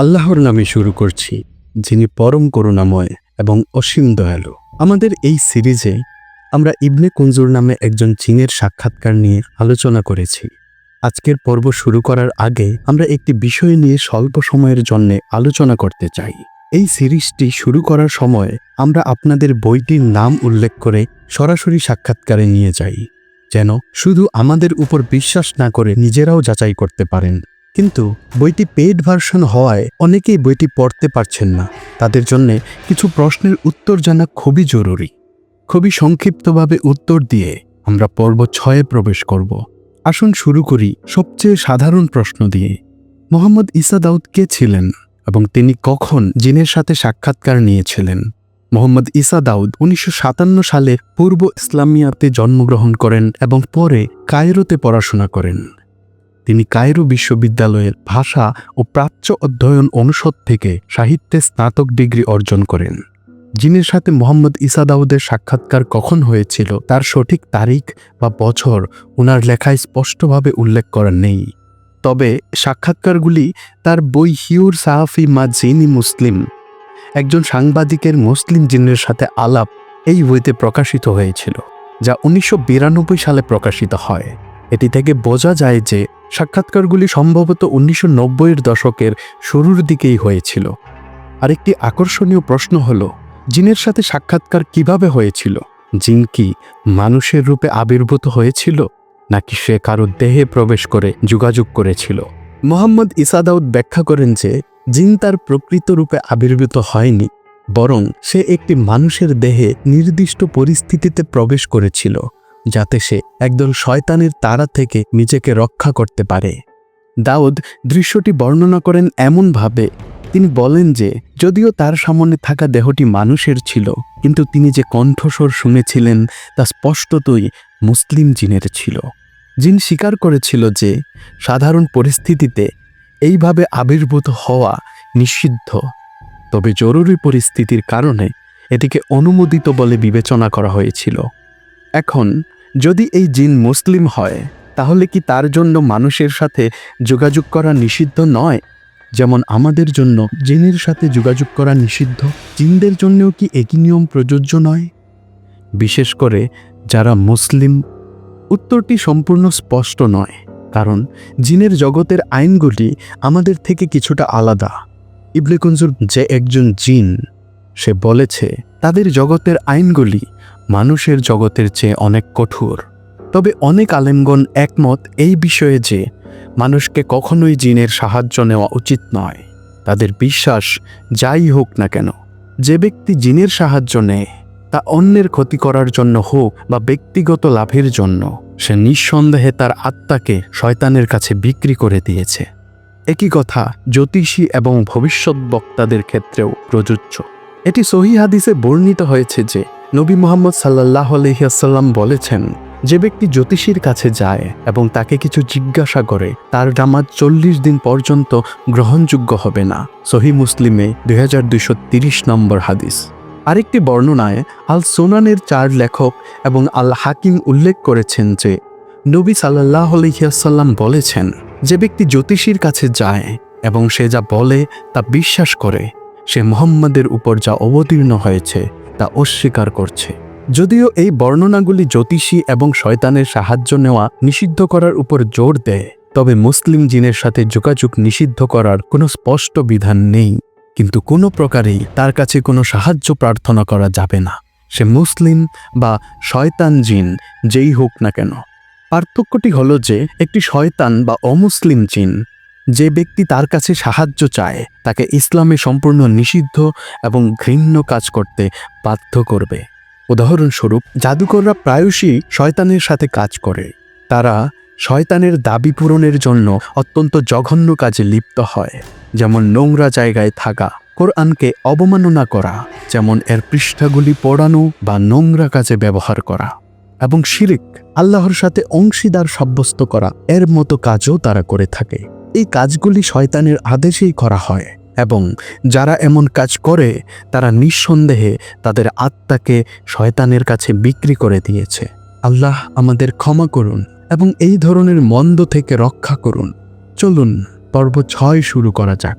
আল্লাহর নামে শুরু করছি, যিনি পরম করুণাময় এবং অসীম দয়ালু। আমাদের এই সিরিজে আমরা ইবনে কুঞ্জুর নামে একজন চীনের সাক্ষাৎকার নিয়ে আলোচনা করেছি। আজকের পর্ব শুরু করার আগে আমরা একটি বিষয় নিয়ে স্বল্প সময়ের জন্য আলোচনা করতে চাই। এই সিরিজটি শুরু করার সময় আমরা আপনাদের বইটির নাম উল্লেখ করে সরাসরি সাক্ষাৎকারে নিয়ে যাই, যেন শুধু আমাদের উপর বিশ্বাস না করে নিজেরাও যাচাই করতে পারেন। কিন্তু বইটি পেইড ভার্সন হওয়ায় অনেকেই বইটি পড়তে পারছেন না। তাদের জন্যে কিছু প্রশ্নের উত্তর জানা খুবই জরুরি। খুবই সংক্ষিপ্তভাবে উত্তর দিয়ে আমরা পর্ব ছয়ে প্রবেশ করব। আসুন শুরু করি সবচেয়ে সাধারণ প্রশ্ন দিয়ে। মোহাম্মদ ইসা দাউদ কে ছিলেন এবং তিনি কখন জিনের সাথে সাক্ষাৎকার নিয়েছিলেন? মোহাম্মদ ইসা দাউদ উনিশশো সাতান্ন সালে পূর্ব ইসলামিয়াতে জন্মগ্রহণ করেন এবং পরে কায়রোতে পড়াশোনা করেন। তিনি কায়রো বিশ্ববিদ্যালয়ের ভাষা ও প্রাচ্য অধ্যয়ন অনুষদ থেকে সাহিত্যে স্নাতক ডিগ্রি অর্জন করেন জিনের সাথে মোহাম্মদ ইসা দাউদের সাক্ষাৎকার কখন হয়েছিল, তার সঠিক তারিখ বা বছর ওনার লেখায় স্পষ্টভাবে উল্লেখ করা নেই। তবে সাক্ষাৎকারগুলি তার বই হিউর সাহাফি মা জিনি মুসলিম, একজন সাংবাদিকের মুসলিম জিনের সাথে আলাপ এই বইতে প্রকাশিত হয়েছিল, যা উনিশশো বিরানব্বই সালে প্রকাশিত হয়। এটি থেকে বোঝা যায় যে সাক্ষাৎকারগুলি সম্ভবত উনিশশো নব্বইয়ের দশকের শুরুর দিকেই হয়েছিল। আরেকটি আকর্ষণীয় প্রশ্ন হল, জিনের সাথে সাক্ষাৎকার কীভাবে হয়েছিল? জিন কি মানুষের রূপে আবির্ভূত হয়েছিল, নাকি সে কারও দেহে প্রবেশ করে যোগাযোগ করেছিল? মোহাম্মদ ইসাদাউদ ব্যাখ্যা করেন যে, জিন তার প্রকৃত রূপে আবির্ভূত হয়নি, বরং সে একটি মানুষের দেহে নির্দিষ্ট পরিস্থিতিতে প্রবেশ করেছিল। যাতে সে একদল শয়তানের তারা থেকে নিজেকে রক্ষা করতে পারে। দাউদ দৃশ্যটি বর্ণনা করেন এমনভাবে তিনি বলেন যে, যদিও তার সামনে থাকা দেহটি মানুষের ছিল, কিন্তু তিনি যে কণ্ঠস্বর শুনেছিলেন তা স্পষ্টতই মুসলিম জিনের ছিল। জিন স্বীকার করেছিল যে, সাধারণ পরিস্থিতিতে এইভাবে আবির্ভূত হওয়া নিষিদ্ধ। তবে জরুরি পরিস্থিতির কারণে এটিকে অনুমোদিত বলে বিবেচনা করা হয়েছিল। এখন যদি এই জিন মুসলিম হয়, তাহলে কি তার জন্য মানুষের সাথে যোগাযোগ করা নিষিদ্ধ নয়? যেমন আমাদের জন্য জিনের সাথে যোগাযোগ করা নিষিদ্ধ, জিনদের জন্যও কি একই নিয়ম প্রযোজ্য নয়? বিশেষ করে যারা মুসলিম, উত্তরটি সম্পূর্ণ স্পষ্ট নয়, কারণ জিনের জগতের আইনগুলি আমাদের থেকে কিছুটা আলাদা। ইবলে কুঞ্জুর যে একজন জিন, সে বলেছে, তাদের জগতের আইনগুলি মানুষের জগতের চেয়ে অনেক কঠোর। তবে অনেক আলেমগণ একমত এই বিষয়ে যে, মানুষকে কখনোই জিনের সাহায্য নেওয়া উচিত নয়। তাদের বিশ্বাস যাই হোক না কেন, যে ব্যক্তি জিনের সাহায্য নেয়, তা অন্যের ক্ষতি করার জন্য হোক বা ব্যক্তিগত লাভের জন্য, সে নিঃসন্দেহে তার আত্মাকে শয়তানের কাছে বিক্রি করে দিয়েছে। একই কথা জ্যোতিষী এবং ভবিষ্যৎ বক্তাদের ক্ষেত্রেও প্রযোজ্য। এটি সহি হাদিসে বর্ণিত হয়েছে যে নবী মোহাম্মদ সাল্লাহ আলহিয়াসাল্লাম বলেছেন, যে ব্যক্তি জ্যোতিষীর কাছে যায় এবং তাকে কিছু জিজ্ঞাসা করে, তার জামাত চল্লিশ দিন পর্যন্ত গ্রহণযোগ্য হবে না। সহি মুসলিমে দুই নম্বর হাদিস। আরেকটি বর্ণনায় আল সোনানের চার লেখক এবং আল হাকিম উল্লেখ করেছেন যে, নবী সাল্লাহ আলহিয়াসাল্লাম বলেছেন, যে ব্যক্তি জ্যোতিষীর কাছে যায় এবং সে যা বলে তা বিশ্বাস করে, সে মোহাম্মদের উপর যা অবতীর্ণ হয়েছে তা অস্বীকার করছে। যদিও এই বর্ণনাগুলি জ্যোতিষী এবং শয়তানের সাহায্য নেওয়া নিষিদ্ধ করার উপর জোর দেয়, তবে মুসলিম জিনের সাথে যোগাযোগ নিষিদ্ধ করার কোনো স্পষ্ট বিধান নেই। কিন্তু কোনো প্রকারেই তার কাছে কোনো সাহায্য প্রার্থনা করা যাবে না। সে মুসলিম বা শয়তান জিন, যেই হোক না কেন। পার্থক্যটি হলো যে, একটি শয়তান বা অমুসলিম জিন যে ব্যক্তি তার কাছে সাহায্য চায়, তাকে ইসলামে সম্পূর্ণ নিষিদ্ধ এবং ঘৃণ্য কাজ করতে বাধ্য করবে। উদাহরণস্বরূপ, জাদুকররা প্রায়শই শয়তানের সাথে কাজ করে। তারা শয়তানের দাবি পূরণের জন্য অত্যন্ত জঘন্য কাজে লিপ্ত হয়, যেমন নোংরা জায়গায় থাকা, কোরআনকে অবমাননা করা, যেমন এর পৃষ্ঠাগুলি পড়ানো বা নোংরা কাজে ব্যবহার করা। এবং শিরিক, আল্লাহর সাথে অংশীদার সাব্যস্ত করা, এর মতো কাজও তারা করে থাকে। এই কাজগুলি শয়তানের আদেশেই করা হয় এবং যারা এমন কাজ করে, তারা নিঃসন্দেহে তাদের আত্মাকে শয়তানের কাছে বিক্রি করে দিয়েছে। আল্লাহ আমাদের ক্ষমা করুন এবং এই ধরনের মন্দ থেকে রক্ষা করুন। চলুন, পর্ব ছয় শুরু করা যাক।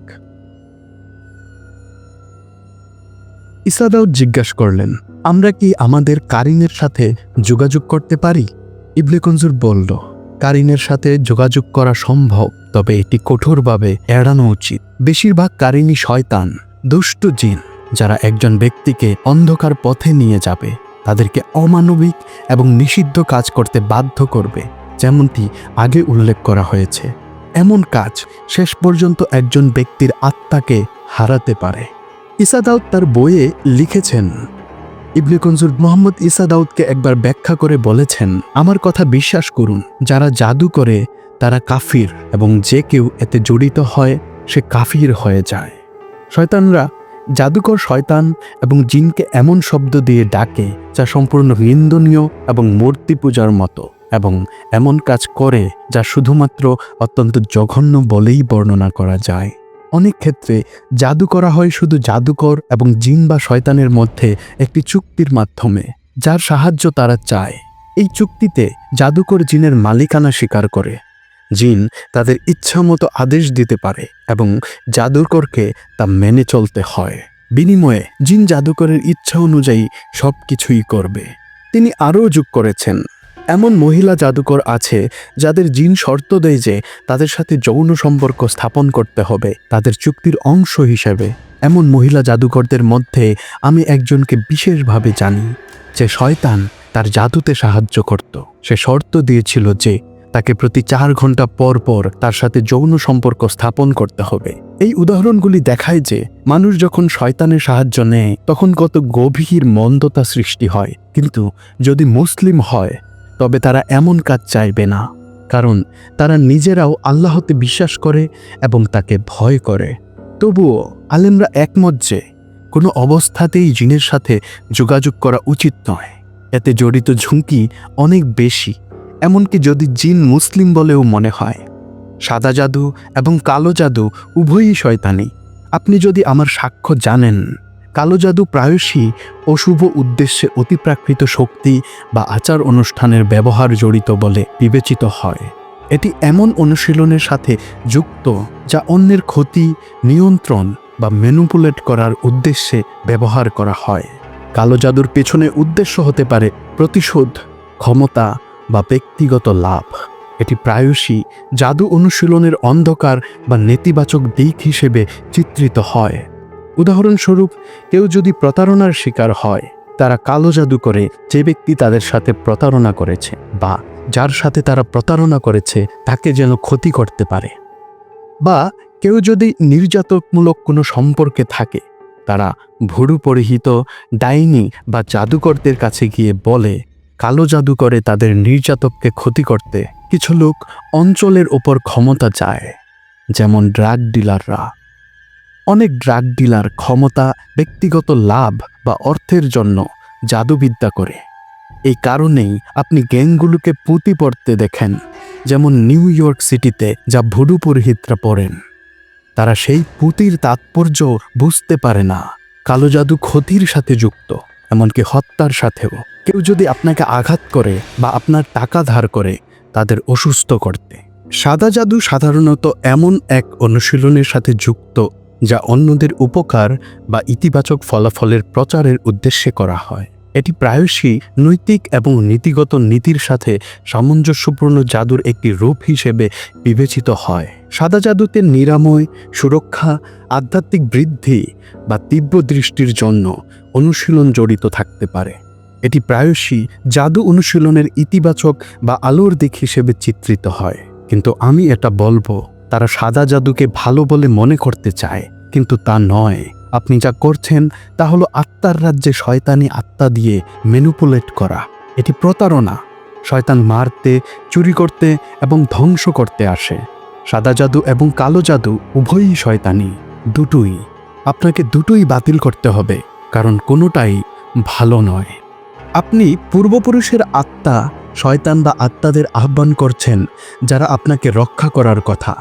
ইসাদাউ জিজ্ঞাসা করলেন, আমরা কি আমাদের কারিনের সাথে যোগাযোগ করতে পারি? ইবলিকঞ্জুর বলল কারিনের সাথে যোগাযোগ করা সম্ভব, তবে এটি কঠোরভাবে এড়ানো উচিত। বেশিরভাগ কারিনী শয়তান, দুষ্ট জিন, যারা একজন ব্যক্তিকে অন্ধকার পথে নিয়ে যাবে। তাদেরকে অমানবিক এবং নিষিদ্ধ কাজ করতে বাধ্য করবে, যেমনটি আগে উল্লেখ করা হয়েছে। এমন কাজ শেষ পর্যন্ত একজন ব্যক্তির আত্মাকে হারাতে পারে। ইসা দাউদ তার বইয়ে লিখেছেন ইবনে কনজুর মোহাম্মদ ইসা দাউদকে একবার ব্যাখ্যা করে বলেছেন, আমার কথা বিশ্বাস করুন, যারা জাদু করে, তারা কাফির, এবং যে কেউ এতে জড়িত হয়, সে কাফির হয়ে যায়। শয়তানরা জাদুকর শয়তান এবং জিনকে এমন শব্দ দিয়ে ডাকে, যা সম্পূর্ণ নিন্দনীয় এবং মূর্তি পূজার মতো, এবং এমন কাজ করে, যা শুধুমাত্র অত্যন্ত জঘন্য বলেই বর্ণনা করা যায়। অনেক ক্ষেত্রে জাদু করা হয় শুধু জাদুকর এবং জিন বা শয়তানের মধ্যে একটি চুক্তির মাধ্যমে, যার সাহায্য তারা চায়। এই চুক্তিতে জাদুকর জিনের মালিকানা স্বীকার করে। জিন তাদের ইচ্ছামতো আদেশ দিতে পারে এবং জাদুকরকে তা মেনে চলতে হয়। বিনিময়ে জিন জাদুকরের ইচ্ছা অনুযায়ী সব কিছুই করবে। তিনি আরও যোগ করেছেন এমন মহিলা জাদুকর আছে যাদের জিন শর্ত দেয় যে তাদের সাথে যৌন সম্পর্ক স্থাপন করতে হবে, তাদের চুক্তির অংশ হিসেবে। এমন মহিলা জাদুকরদের মধ্যে আমি একজনকে বিশেষভাবে জানি, যে শয়তান তার জাদুতে সাহায্য করত। সে শর্ত দিয়েছিল যে তাকে প্রতি চার ঘণ্টা পর পর তার সাথে যৌন সম্পর্ক স্থাপন করতে হবে। এই উদাহরণগুলি দেখায় যে মানুষ যখন শয়তানের সাহায্য নেয়, তখন কত গভীর মন্দতা সৃষ্টি হয়। কিন্তু যদি মুসলিম হয় তবে তারা এমন কাজ চাইবে না, কারণ তারা নিজেরাও আল্লাহতে বিশ্বাস করে এবং তাকে ভয় করে। তবুও আলেমরা একমত যে কোনো অবস্থাতেই জিনের সাথে যোগাযোগ করা উচিত নয়। এতে জড়িত ঝুঁকি অনেক বেশি, এমনকি যদি জিন মুসলিম বলেও মনে হয়। সাদা জাদু এবং কালো জাদু উভয়ই শয়তানি। আপনি যদি আমার সাক্ষ্য জানেন। কালো জাদু প্রায়শই অশুভ উদ্দেশ্যে অতিপ্রাকৃত শক্তি বা আচার অনুষ্ঠানের ব্যবহার জড়িত বলে বিবেচিত হয়। এটি এমন অনুশীলনের সাথে যুক্ত যা অন্যের ক্ষতি, নিয়ন্ত্রণ বা ম্যানুপুলেট করার উদ্দেশ্যে ব্যবহার করা হয়। কালো জাদুর পেছনে উদ্দেশ্য হতে পারে প্রতিশোধ, ক্ষমতা বা ব্যক্তিগত লাভ। এটি প্রায়শই জাদু অনুশীলনের অন্ধকার বা নেতিবাচক দিক হিসেবে চিত্রিত হয়। উদাহরণস্বরূপ, কেউ যদি প্রতারণার শিকার হয়, তারা কালো জাদু করে যে ব্যক্তি তাদের সাথে প্রতারণা করেছে বা যার সাথে তারা প্রতারণা করেছে, তাকে যেন ক্ষতি করতে পারে। বা কেউ যদি নির্যাতকমূলক কোনো সম্পর্কে থাকে, তারা ভুরু পরিহিত, ডাইনি বা জাদুকরদের কাছে গিয়ে বলে, কালো জাদু করে তাদের নির্যাতককে ক্ষতি করতে কিছু লোক অঞ্চলের ওপর ক্ষমতা চায়, যেমন ড্রাগ ডিলাররা। অনেক ড্রাগ ডিলার ক্ষমতা, ব্যক্তিগত লাভ বা অর্থের জন্য জাদুবিদ্যা করে। এই কারণেই আপনি গ্যাংগুলোকে পুঁতি পড়তে দেখেন, যেমন নিউ ইয়র্ক সিটিতে যা ভুডু পুরোহিতরা পড়েন। তারা সেই পুঁতির তাৎপর্য বুঝতে পারে না। কালো জাদু ক্ষতির সাথে যুক্ত, এমনকি হত্যার সাথেও। কেউ যদি আপনাকে আঘাত করে বা আপনার টাকা ধার করে, তাদের অসুস্থ করতে। সাদা জাদু সাধারণত এমন এক অনুশীলনের সাথে যুক্ত যা অন্যদের উপকার বা ইতিবাচক ফলাফলের প্রচারের উদ্দেশ্যে করা হয়। এটি প্রায়শই নৈতিক এবং নীতিগত নীতির সাথে সামঞ্জস্যপূর্ণ জাদুর একটি রূপ হিসেবে বিবেচিত হয়। সাদা জাদুতে নিরাময়, সুরক্ষা, আধ্যাত্মিক বৃদ্ধি বা তীব্র দৃষ্টির জন্য অনুশীলন জড়িত থাকতে পারে। এটি প্রায়শই জাদু অনুশীলনের ইতিবাচক বা আলোর দিক হিসেবে চিত্রিত হয়। কিন্তু আমি এটা বলব তারা সাদা জাদুকে ভালো বলে মনে করতে চায়, কিন্তু তা নয়। আপনি যা করছেন, তা হলো আত্মার রাজ্যে শয়তানি আত্মা দিয়ে ম্যানুপুলেট করা। এটি প্রতারণা। শয়তান মারতে, চুরি করতে এবং ধ্বংস করতে আসে। সাদা জাদু এবং কালো জাদু উভয়ই শয়তানি, দুটোই। আপনাকে দুটোই বাতিল করতে হবে, কারণ কোনোটাই ভালো নয়। আপনি পূর্বপুরুষের আত্মা, শয়তান বা আত্মাদের আহ্বান করছেন, যারা আপনাকে রক্ষা করার কথা।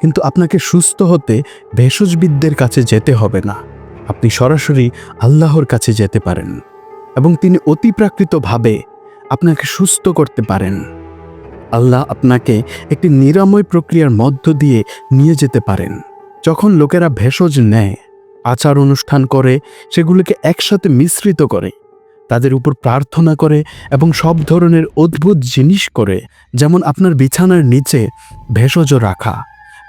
কিন্তু আপনাকে সুস্থ হতে ভেষজবিদদের কাছে যেতে হবে না। আপনি সরাসরি আল্লাহর কাছে যেতে পারেন এবং তিনি অতিপ্রাকৃতভাবে আপনাকে সুস্থ করতে পারেন। আল্লাহ আপনাকে একটি নিরাময় প্রক্রিয়ার মধ্য দিয়ে নিয়ে যেতে পারেন। যখন লোকেরা ভেষজ নেয়, আচার অনুষ্ঠান করে, সেগুলোকে একসাথে মিশ্রিত করে, তাদের উপর প্রার্থনা করে এবং সব ধরনের অদ্ভুত জিনিস করে, যেমন আপনার বিছানার নিচে ভেষজ রাখা।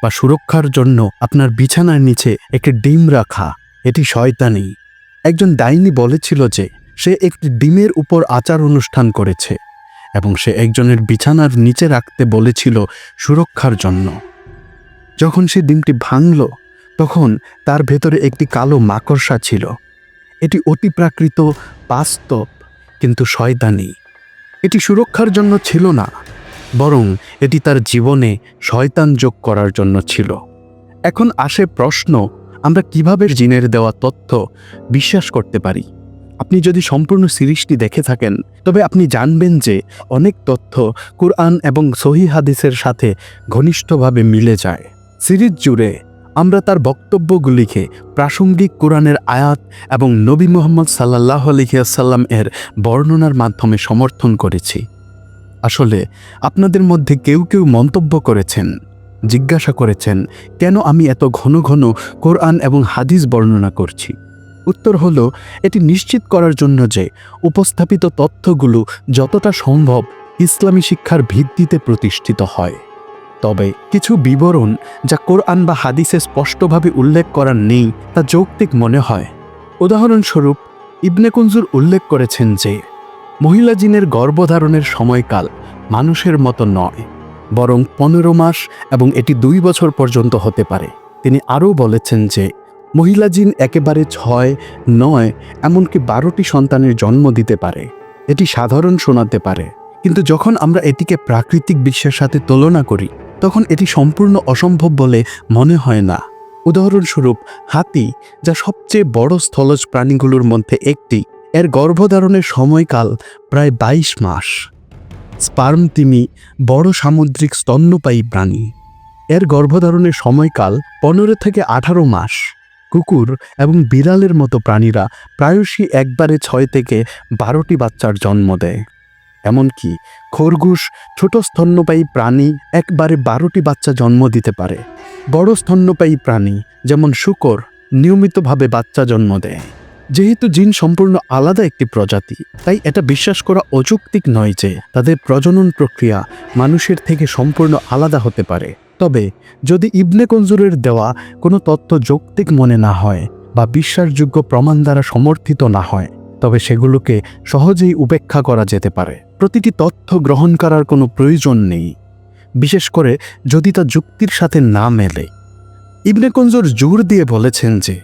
বা সুরক্ষার জন্য আপনার বিছানার নিচে একটি ডিম রাখা, এটি শয়তানি। একজন ডাইনি বলেছিল যে, সে একটি ডিমের উপর আচার অনুষ্ঠান করেছে এবং সে একজনের বিছানার নিচে রাখতে বলেছিল সুরক্ষার জন্য। যখন সে ডিমটি ভাঙল, তখন তার ভেতরে একটি কালো মাকড়সা ছিল। এটি অতিপ্রাকৃত, বাস্তব, কিন্তু শয়তানি। এটি সুরক্ষার জন্য ছিল না। বরং এটি তার জীবনে শয়তান যোগ করার জন্য ছিল। এখন আসে প্রশ্ন, আমরা কীভাবে জিনের দেওয়া তথ্য বিশ্বাস করতে পারি? আপনি যদি সম্পূর্ণ সিরিজটি দেখে থাকেন, তবে আপনি জানবেন যে অনেক তথ্য কুরআন এবং সহি হাদিসের সাথে ঘনিষ্ঠভাবে মিলে যায়। সিরিজ জুড়ে আমরা তার বক্তব্যগুলিকে প্রাসঙ্গিক কোরআনের আয়াত এবং নবী মোহাম্মদ সাল্লাহ আলহিয়াসাল্লাম এর বর্ণনার মাধ্যমে সমর্থন করেছি। আসলে আপনাদের মধ্যে কেউ কেউ মন্তব্য করেছেন, জিজ্ঞাসা করেছেন, কেন আমি এত ঘন ঘন কোরআন এবং হাদিস বর্ণনা করছি? উত্তর হল, এটি নিশ্চিত করার জন্য যে উপস্থাপিত তথ্যগুলো যতটা সম্ভব ইসলামী শিক্ষার ভিত্তিতে প্রতিষ্ঠিত হয়। তবে কিছু বিবরণ যা কোরআন বা হাদিসে স্পষ্টভাবে উল্লেখ করার নেই তা যৌক্তিক মনে হয়। উদাহরণস্বরূপ, ইবনে কুঞ্জুর উল্লেখ করেছেন যে মহিলা জিনের গর্ভধারণের সময়কাল মানুষের মতো নয়, বরং পনেরো মাস এবং এটি দুই বছর পর্যন্ত হতে পারে। তিনি আরও বলেছেন যে, মহিলা জিন একেবারে ছয়, নয়, এমনকি বারোটি সন্তানের জন্ম দিতে পারে। এটি সাধারণ শোনাতে পারে। কিন্তু যখন আমরা এটিকে প্রাকৃতিক বিশ্বের সাথে তুলনা করি, তখন এটি সম্পূর্ণ অসম্ভব বলে মনে হয় না। উদাহরণস্বরূপ, হাতি, যা সবচেয়ে বড় স্থলজ প্রাণীগুলোর মধ্যে একটি এর গর্ভধারণের সময়কাল প্রায় বাইশ মাস। স্পার্ম তিমি বড় সামুদ্রিক স্তন্যপায়ী প্রাণী। এর গর্ভধারণের সময়কাল পনেরো থেকে আঠারো মাস। কুকুর এবং বিড়ালের মতো প্রাণীরা প্রায়শই একবারে ছয় থেকে বারোটি বাচ্চার জন্ম দেয়। এমনকি খরগোশ, ছোট স্তন্যপায়ী প্রাণী একবারে বারোটি বাচ্চা জন্ম দিতে পারে। বড় স্তন্যপায়ী প্রাণী যেমন শুকর নিয়মিতভাবে বাচ্চা জন্ম দেয়। যেহেতু জিন সম্পূর্ণ আলাদা একটি প্রজাতি, তাই এটা বিশ্বাস করা অযৌক্তিক নয় যে তাদের প্রজনন প্রক্রিয়া মানুষের থেকে সম্পূর্ণ আলাদা হতে পারে। তবে যদি ইবনে কঞ্জুরের দেওয়া কোনো তথ্য যৌক্তিক মনে না হয় বা বিশ্বাসযোগ্য প্রমাণ দ্বারা সমর্থিত না হয়, তবে সেগুলোকে সহজেই উপেক্ষা করা যেতে পারে। প্রতিটি তথ্য গ্রহণ করার কোনো প্রয়োজন নেই, বিশেষ করে যদি তা যুক্তির সাথে না মেলে। ইবনে কঞ্জুর জোর দিয়ে বলেছেন যে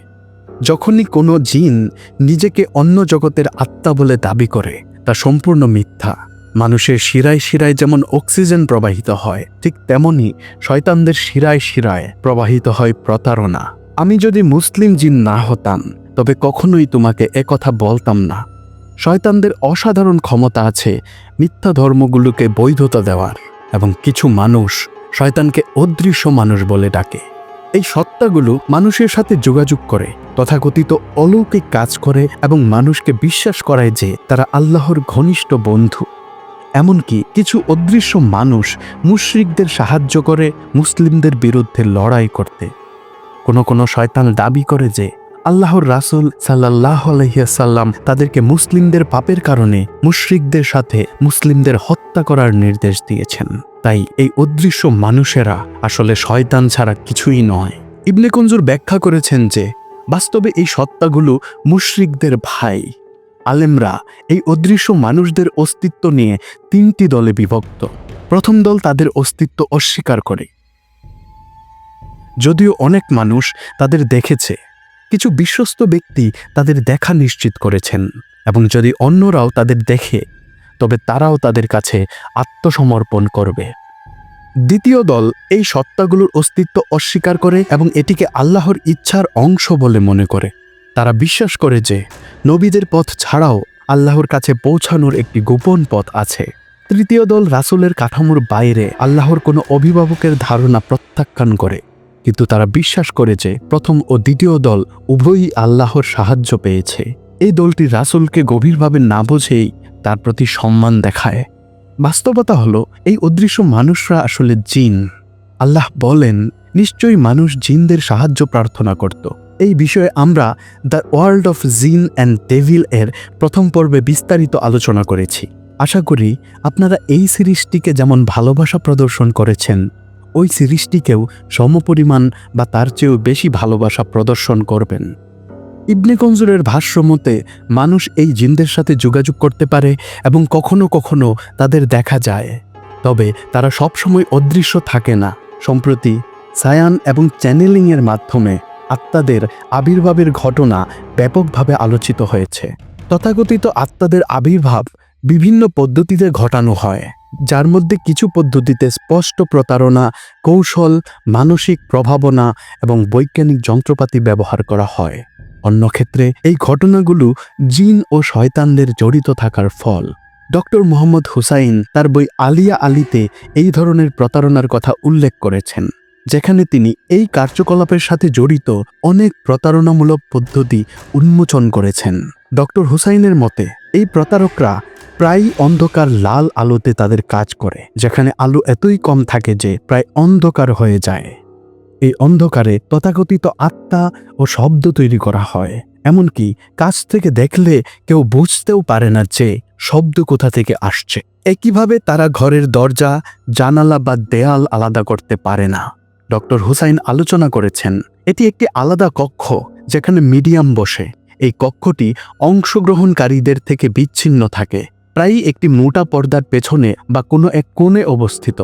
যখনই কোনো জিন নিজেকে অন্য জগতের আত্মা বলে দাবি করে, তা সম্পূর্ণ মিথ্যা। মানুষের শিরায় শিরায় যেমন অক্সিজেন প্রবাহিত হয়, ঠিক তেমনি শয়তানদের শিরায় শিরায় প্রবাহিত হয় প্রতারণা। আমি যদি মুসলিম জিন না হতাম, তবে কখনোই তোমাকে একথা বলতাম না। শয়তানদের অসাধারণ ক্ষমতা আছে মিথ্যা ধর্মগুলোকে বৈধতা দেওয়ার, এবং কিছু মানুষ শয়তানকে অদৃশ্য মানুষ বলে ডাকে। এই সত্তাগুলো মানুষের সাথে যোগাযোগ করে, তথাকথিত অলৌকিক কাজ করে এবং মানুষকে বিশ্বাস করায় যে তারা আল্লাহর ঘনিষ্ঠ বন্ধু। এমনকি কিছু অদৃশ্য মানুষ মুশরিকদের সাহায্য করে মুসলিমদের বিরুদ্ধে লড়াই করতে। কোনো কোনো শয়তান দাবি করে যে আল্লাহর রাসুল সাল্লাহ আলহিয়াসাল্লাম তাদেরকে মুসলিমদের পাপের কারণে মুশরিকদের সাথে মুসলিমদের হত্যা করার নির্দেশ দিয়েছেন। তাই এই অদৃশ্য মানুষেরা আসলে শয়তান ছাড়া কিছুই নয়। ইবনে কঞ্জুর ব্যাখ্যা করেছেন যে, বাস্তবে এই সত্তাগুলো মুশরিকদের ভাই। আলেমরা এই অদৃশ্য মানুষদের অস্তিত্ব নিয়ে তিনটি দলে বিভক্ত। প্রথম দল তাদের অস্তিত্ব অস্বীকার করে। যদিও অনেক মানুষ তাদের দেখেছে, কিছু বিশ্বস্ত ব্যক্তি তাদের দেখা নিশ্চিত করেছেন, এবং যদি অন্যরাও তাদের দেখে তবে তারাও তাদের কাছে আত্মসমর্পণ করবে। দ্বিতীয় দল এই সত্তাগুলোর অস্তিত্ব অস্বীকার করে এবং এটিকে আল্লাহর ইচ্ছার অংশ বলে মনে করে। তারা বিশ্বাস করে যে নবীদের পথ ছাড়াও আল্লাহর কাছে পৌঁছানোর একটি গোপন পথ আছে। তৃতীয় দল রাসূলের কাঠামোর বাইরে আল্লাহর কোনো অভিভাবকের ধারণা প্রত্যাখ্যান করে, কিন্তু তারা বিশ্বাস করে যে প্রথম ও দ্বিতীয় দল উভয়ই আল্লাহর সাহায্য পেয়েছে। এই দলটি রাসূলকে গভীরভাবে না বোঝেই তার প্রতি সম্মান দেখায়। বাস্তবতা হলো, এই অদৃশ্য মানুষরা আসলে জিন। আল্লাহ বলেন, নিশ্চয়ই মানুষ জিনদের সাহায্য প্রার্থনা করত। এই বিষয়ে আমরা the world of jinn and devil এর প্রথম পর্বে বিস্তারিত আলোচনা করেছি। আশা করি, আপনারা এই সিরিজটিকে যেমন ভালোবাসা প্রদর্শন করেছেন, ওই সিরিজটিকেও সমপরিমাণ বা তার চেয়েও বেশি ভালোবাসা প্রদর্শন করবেন। ইবনে কঞ্জুরের ভাষ্য মতে মানুষ এই জিনদের সাথে যোগাযোগ করতে পারে এবং কখনো কখনো তাদের দেখা যায়। তবে তারা সবসময় অদৃশ্য থাকে না। সম্প্রতি সায়ান এবং চ্যানেলিংয়ের মাধ্যমে আত্মাদের আবির্ভাবের ঘটনা ব্যাপকভাবে আলোচিত হয়েছে। তথাকথিত আত্মাদের আবির্ভাব বিভিন্ন পদ্ধতিতে ঘটানো হয়, যার মধ্যে কিছু পদ্ধতিতে স্পষ্ট প্রতারণা, কৌশল, মানসিক প্রভাবনা এবং বৈজ্ঞানিক যন্ত্রপাতি ব্যবহার করা হয়। অন্য ক্ষেত্রে এই ঘটনাগুলো জিন ও শয়তানদের জড়িত থাকার ফল। ডক্টর মোহাম্মদ হুসাইন তার বই আলিয়া আলীতে এই ধরনের প্রতারণার কথা উল্লেখ করেছেন, যেখানে তিনি এই কার্যকলাপের সাথে জড়িত অনেক প্রতারণামূলক পদ্ধতি উন্মোচন করেছেন। ডক্টর হুসাইনের মতে, এই প্রতারকরা প্রায় অন্ধকার লাল আলোতে তাদের কাজ করে, যেখানে আলো এতই কম থাকে যে প্রায় অন্ধকার হয়ে যায়। এই অন্ধকারে তথাকথিত আত্মা ও শব্দ তৈরি করা হয়। এমনকি কাছ থেকে দেখলে কেউ বুঝতেও পারে না যে শব্দ কোথা থেকে আসছে। একইভাবে তারা ঘরের দরজা, জানালা বা দেয়াল আলাদা করতে পারে না। ডক্টর হুসাইন আলোচনা করেছেন, এটি একটি আলাদা কক্ষ যেখানে মিডিয়াম বসে। এই কক্ষটি অংশগ্রহণকারীদের থেকে বিচ্ছিন্ন থাকে। প্রায়ই একটি মোটা পর্দার পেছনে বা কোনো এক কোণে অবস্থিত।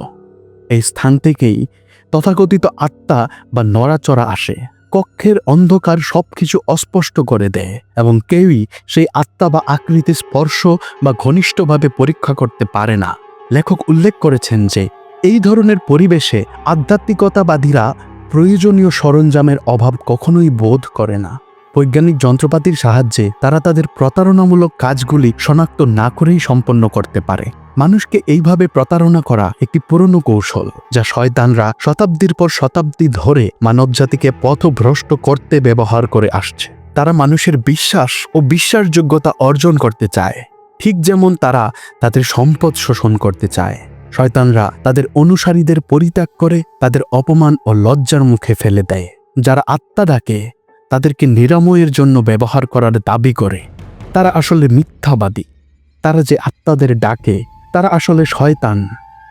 এই স্থান থেকেই তথাকথিত আত্মা বা নড়াচড়া আসে। কক্ষের অন্ধকার সব কিছু অস্পষ্ট করে দেয় এবং কেউই সেই আত্মা বা আকৃতি স্পর্শ বা ঘনিষ্ঠভাবে পরীক্ষা করতে পারে না। লেখক উল্লেখ করেছেন যে, এই ধরনের পরিবেশে আধ্যাত্মিকতাবাদীরা প্রয়োজনীয় সরঞ্জামের অভাব কখনোই বোধ করে না। বৈজ্ঞানিক যন্ত্রপাতির সাহায্যে তারা তাদের প্রতারণামূলক কাজগুলি শনাক্ত না করেই সম্পন্ন করতে পারে। মানুষকে এইভাবে প্রতারণা করা একটি পুরনো কৌশল, যা শয়তানরা শতাব্দীর পর শতাব্দী ধরে মানবজাতিকে পথভ্রষ্ট করতে ব্যবহার করে আসছে। তারা মানুষের বিশ্বাস ও বিশ্বাসযোগ্যতা অর্জন করতে চায়। ঠিক যেমন তারা তাদের সম্পদ শোষণ করতে চায়। শয়তানরা তাদের অনুসারীদের পরিত্যাগ করে তাদের অপমান ও লজ্জার মুখে ফেলে দেয়। যারা আত্মা ডাকে, তাদেরকে নিরাময়ের জন্য ব্যবহার করার দাবি করে। তারা আসলে মিথ্যাবাদী। তারা যে আত্মাদের ডাকে তারা আসলে শয়তান।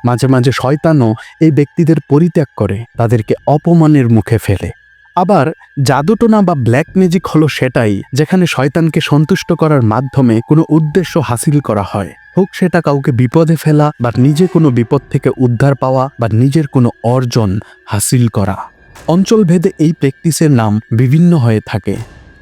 মাঝে মাঝে শয়তানও এই ব্যক্তিদের পরিত্যাগ করে, তাদেরকে অপমানের মুখে ফেলে। আবার জাদুটোনা বা ব্ল্যাক ম্যাজিক হলো সেটাই, যেখানে শয়তানকে সন্তুষ্ট করার মাধ্যমে কোনো উদ্দেশ্য হাসিল করা হয়। হোক সেটা কাউকে বিপদে ফেলা বা নিজে কোনো বিপদ থেকে উদ্ধার পাওয়া বা নিজের কোনো অর্জন হাসিল করা। অঞ্চলভেদে এই প্র্যাকটিসের নাম বিভিন্ন হয়ে থাকে,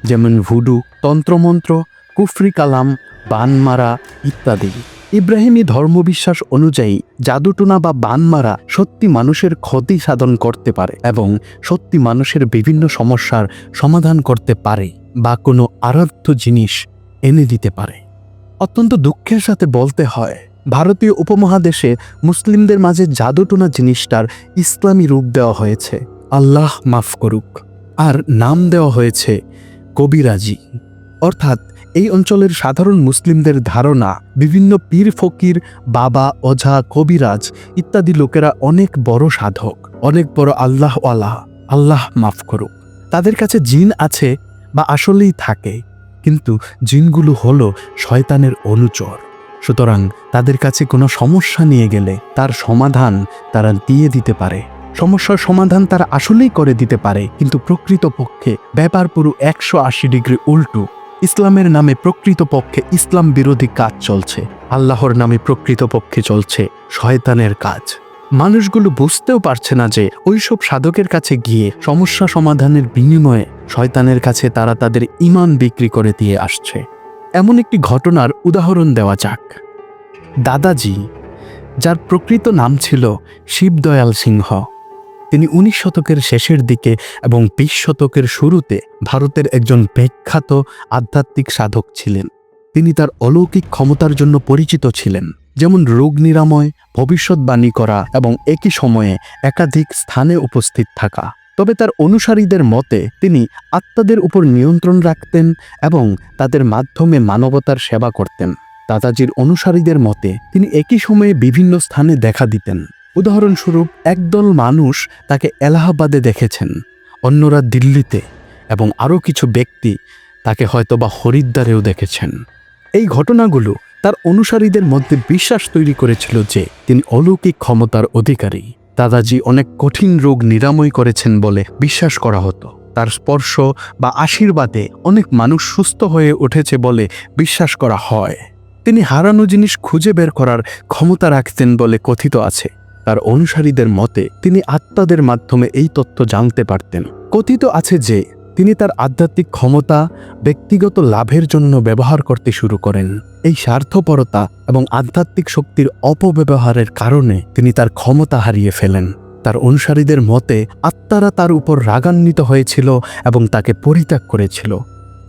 যেমন ভুডু, তন্ত্রমন্ত্র, কুফরি কালাম, বানমারা ইত্যাদি। ইব্রাহিমী ধর্মবিশ্বাস অনুযায়ী জাদুটুনা বা বানমারা সত্যি মানুষের ক্ষতি সাধন করতে পারে এবং সত্যি মানুষের বিভিন্ন সমস্যার সমাধান করতে পারে বা কোনো আরাধ্য জিনিস এনে দিতে পারে। অত্যন্ত দুঃখের সাথে বলতে হয়, ভারতীয় উপমহাদেশে মুসলিমদের মাঝে জাদুটোনা জিনিসটার ইসলামী রূপ দেওয়া হয়েছে। আল্লাহ মাফ করুক। আর নাম দেওয়া হয়েছে কবিরাজি। অর্থাৎ এই অঞ্চলের সাধারণ মুসলিমদের ধারণা, বিভিন্ন পীর ফকির, বাবা ওঝা কবিরাজ ইত্যাদি লোকেরা অনেক বড় সাধক, অনেক বড় আল্লাহ আল্লাহ আল্লাহ মাফ করুক। তাদের কাছে জিন আছে বা আসলেই থাকে, কিন্তু জিনগুলো হলো শয়তানের অনুচর। সুতরাং তাদের কাছে কোনো সমস্যা নিয়ে গেলে তার সমাধান তারা দিয়ে দিতে পারে। সমস্যার সমাধান তারা আসলেই করে দিতে পারে, কিন্তু প্রকৃতপক্ষে ব্যাপার পুরো একশো আশি ডিগ্রি উল্টো। ইসলামের নামে প্রকৃতপক্ষে ইসলাম বিরোধী কাজ চলছে। আল্লাহর নামে প্রকৃতপক্ষে চলছে শয়তানের কাজ। মানুষগুলো বুঝতেও পারছে না যে ওইসব সাধকের কাছে গিয়ে সমস্যা সমাধানের বিনিময়ে শয়তানের কাছে তারা তাদের ইমান বিক্রি করে দিয়ে আসছে। এমন একটি ঘটনার উদাহরণ দেওয়া যাক। দাদাজি, যার প্রকৃত নাম ছিল শিবদয়াল সিংহ তিনি উনিশ শতকের শেষের দিকে এবং বিশ শতকের শুরুতে ভারতের একজন বিখ্যাত আধ্যাত্মিক সাধক ছিলেন। তিনি তার অলৌকিক ক্ষমতার জন্য পরিচিত ছিলেন, যেমন রোগ নিরাময়, ভবিষ্যৎবাণী করা এবং একই সময়ে একাধিক স্থানে উপস্থিত থাকা। তবে তার অনুসারীদের মতে, তিনি আত্মাদের উপর নিয়ন্ত্রণ রাখতেন এবং তাদের মাধ্যমে মানবতার সেবা করতেন। দাদাজির অনুসারীদের মতে, তিনি একই সময়ে বিভিন্ন স্থানে দেখা দিতেন। উদাহরণস্বরূপ, একদল মানুষ তাকে এলাহাবাদে দেখেছেন, অন্যরা দিল্লিতে, এবং আরও কিছু ব্যক্তি তাকে হয়তোবা হরিদ্বারেও দেখেছেন। এই ঘটনাগুলো তার অনুসারীদের মধ্যে বিশ্বাস তৈরি করেছিল যে তিনি অলৌকিক ক্ষমতার অধিকারী। দাদাজি অনেক কঠিন রোগ নিরাময় করেছেন বলে বিশ্বাস করা হতো। তার স্পর্শ বা আশীর্বাদে অনেক মানুষ সুস্থ হয়ে উঠেছে বলে বিশ্বাস করা হয়। তিনি হারানো জিনিস খুঁজে বের করার ক্ষমতা রাখতেন বলে কথিত আছে। তার অনুসারীদের মতে, তিনি আত্মাদের মাধ্যমে এই তথ্য জানতে পারতেন। কথিত আছে যে, তিনি তার আধ্যাত্মিক ক্ষমতা, ব্যক্তিগত লাভের জন্য ব্যবহার করতে শুরু করেন। এই স্বার্থপরতা এবং আধ্যাত্মিক শক্তির অপব্যবহারের কারণে তিনি তার ক্ষমতা হারিয়ে ফেলেন। তার অনুসারীদের মতে, আত্মারা তার উপর রাগান্বিত হয়েছিল এবং তাকে পরিত্যাগ করেছিল।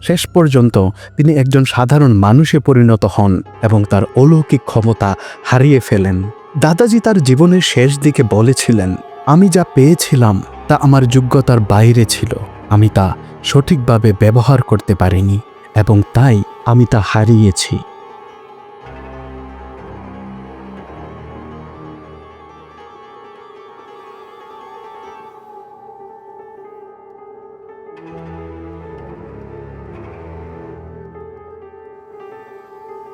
শেষ পর্যন্ত তিনি একজন সাধারণ মানুষে পরিণত হন এবং তার অলৌকিক ক্ষমতা হারিয়ে ফেলেন। দাদাজি তার জীবনের শেষ দিকে বলেছিলেন, আমি যা পেয়েছিলাম তা আমার যোগ্যতার বাইরে ছিল। আমি তা সঠিকভাবে ব্যবহার করতে পারিনি এবং তাই আমি তা হারিয়েছি।